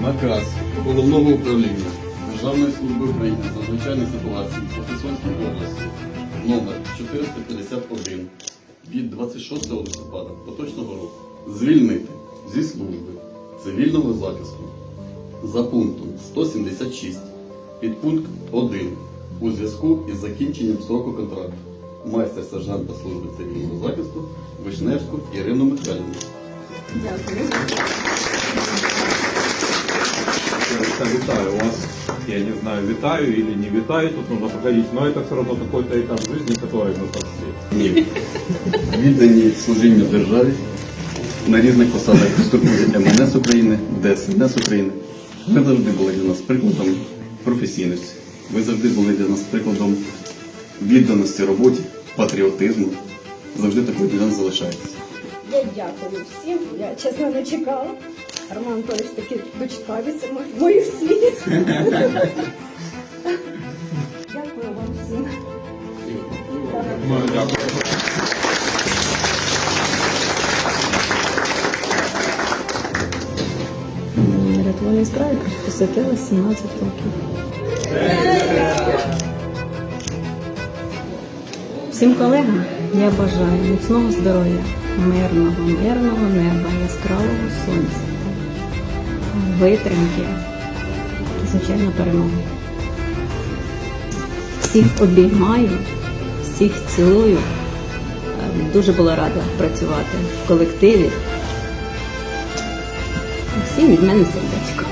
Наказ головного управління Державної служби України з надзвичайних ситуацій у Херсонській області номер 451 від 26 листопада поточного року звільнити зі служби цивільного захисту за пунктом 176 під пункт 1 у зв'язку із закінченням сроку контракту майстер сержанта служби цивільного захисту Вишневську Ірину Михайлівну. Дякую. Я витаю вас. Я не знаю, витаю или не витаю, тут нужно проходить, но это все равно какой-то этап жизни, который мы прошли. Ні. Віддані служінню державі на різних посадах в структурі МНС України, ДСНС України. Ви завжди були для нас прикладом професійності. Ви завжди були для нас прикладом відданості роботі, патріотизму. Завжди такою для нас залишаєтесь. Я дякую всім. Я чесно не чекала. Роман Анатолійович таки дочекався мо- моїх сліз. Дякую вам всім. Дякую. Рятувальній справі посвятила 17 років. Всім колегам я бажаю міцного здоров'я, мирного, мирного неба, яскравого сонця, витримки звичайно, перемоги. Всіх обіймаю, всіх цілую. Дуже була рада працювати в колективі. Всім від мене сердечко.